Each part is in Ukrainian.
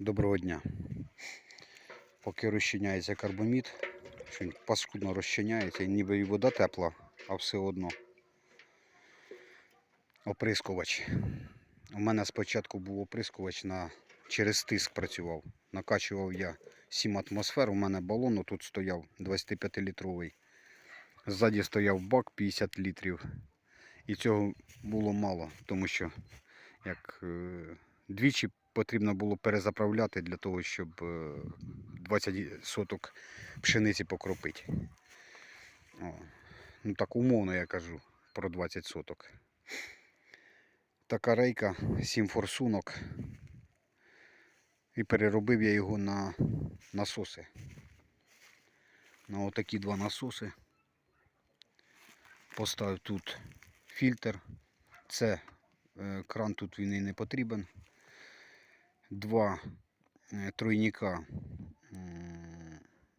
Доброго дня. Поки розчиняється карбомід, що паскудно розчиняється, ніби і вода тепла, а все одно. Оприскувач. У мене спочатку був оприскувач на через тиск працював. Накачував я 7 атмосфер. У мене балон тут стояв 25-літровий. Ззаді стояв бак 50 літрів. І цього було мало, тому що як е, двічі потрібно було перезаправляти для того, щоб е, 20 соток пшениці покропити. О, ну так умовно я кажу про 20 соток. Така рейка, 7 форсунок. І переробив я його на насоси. На отакі два насоси. Поставив тут фільтр. Це е, кран тут він і не потрібен. Два е, тройника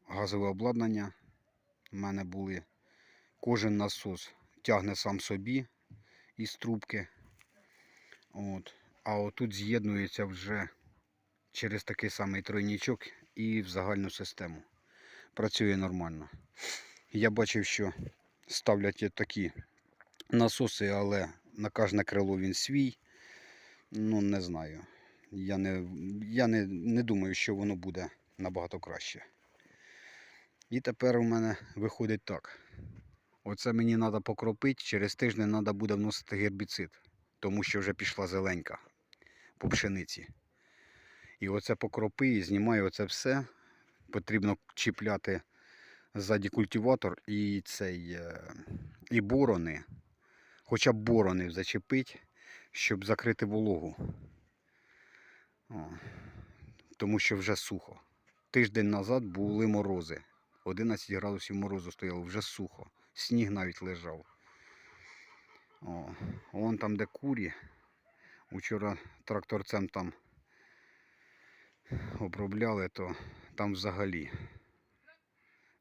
газове обладнання. У мене були. Кожен насос тягне сам собі із трубки. От. А отут з'єднується вже через такий самий тройничок і в загальну систему. Працює нормально. Я бачив, що ставлять такі насоси, але на кожне крило він свій. Ну, не знаю. Я не, я не, не думаю, що воно буде набагато краще. І тепер у мене виходить так. Оце мені треба покропити, через тиждень треба буде вносити гербіцид, тому що вже пішла зеленька по пшениці. І оце покропи і знімаю оце все. Потрібно чіпляти ззаді культиватор і цей е, і борони. Хоча б борони зачепить, щоб закрити вологу. Тому що вже сухо. Тиждень назад були морози. 11 градусів морозу стояло, вже сухо. Сніг навіть лежав. О, вон там, де курі. Учора тракторцем там обробляли, то там взагалі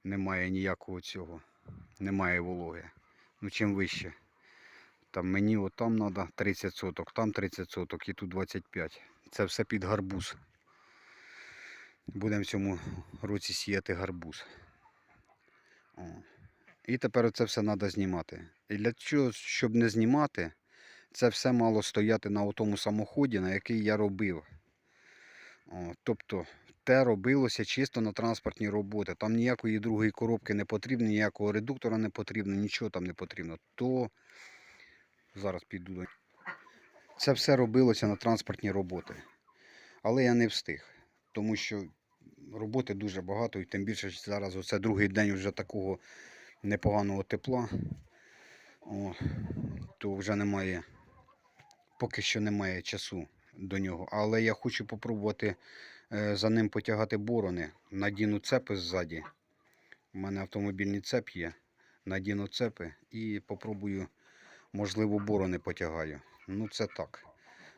немає ніякого цього, немає вологи. Ну чим вище. Там мені отам треба 30 соток, там 30 соток і тут 25. Це все під гарбуз. Будемо в цьому році сіяти гарбуз. О. І тепер це все треба знімати. І для чого, щоб не знімати, це все мало стояти на тому самоході, на який я робив. О, тобто те робилося чисто на транспортні роботи. Там ніякої другої коробки не потрібно, ніякого редуктора не потрібно, нічого там не потрібно. То зараз піду. до- Це все робилося на транспортні роботи. Але я не встиг, тому що роботи дуже багато, і тим більше зараз оце другий день вже такого непоганого тепла. О, то вже немає, поки що немає часу до нього. Але я хочу попробувати е, за ним потягати борони. Надіну цепи ззаді. У мене автомобільний цеп є. Надіну цепи і попробую, можливо, борони потягаю. Ну, це так.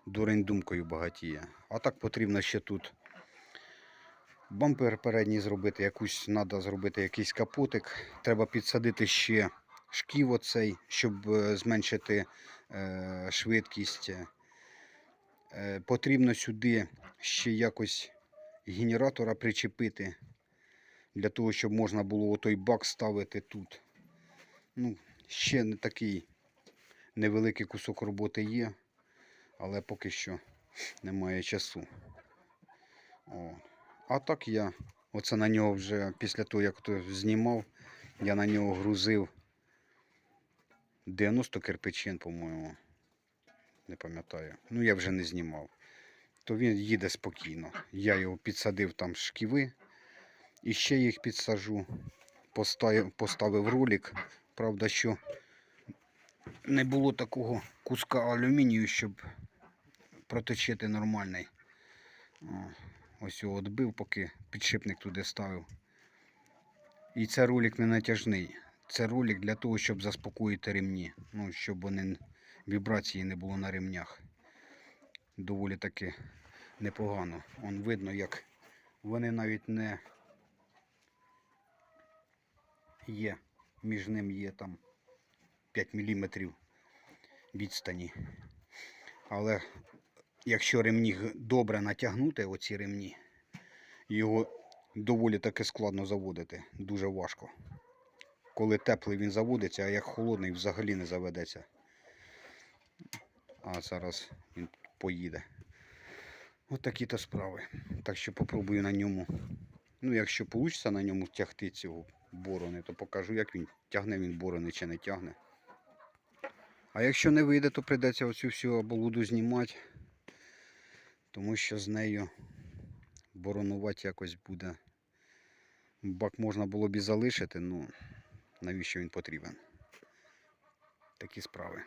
Дурень думкою багатіє. А так потрібно ще тут бампер передній зробити, якусь треба зробити якийсь капотик. Треба підсадити ще шків оцей, щоб е, зменшити е, швидкість. Е, потрібно сюди ще якось генератора причепити, для того, щоб можна було той бак ставити тут. Ну, ще не такий невеликий кусок роботи є, але поки що немає часу. О. А так я, оце на нього вже після того, як то знімав, я на нього грузив 90 кирпичин, по-моєму. Не пам'ятаю. Ну, я вже не знімав. То він їде спокійно. Я його підсадив там шківи. І ще їх підсажу. Поставив, поставив ролик. Правда, що не було такого куска алюмінію, щоб проточити нормальний. Ось його відбив, поки підшипник туди ставив. І це ролик не натяжний. Це ролик для того, щоб заспокоїти ремні. Ну, щоб вони вібрації не було на ремнях. Доволі таки непогано. Он видно, як вони навіть не є. Між ним є там 5 мм відстані. Але якщо ремні добре натягнути, оці ремні, його доволі таки складно заводити, дуже важко. Коли теплий він заводиться, а як холодний взагалі не заведеться. А зараз він поїде. Ось такі то справи. Так що попробую на ньому. Ну, якщо вийде на ньому тягти цього борони, то покажу, як він тягне він борони чи не тягне. А якщо не вийде, то прийдеться оцю всю оболуду знімати, тому що з нею боронувати якось буде. Бак можна було б і залишити, ну навіщо він потрібен? Такі справи.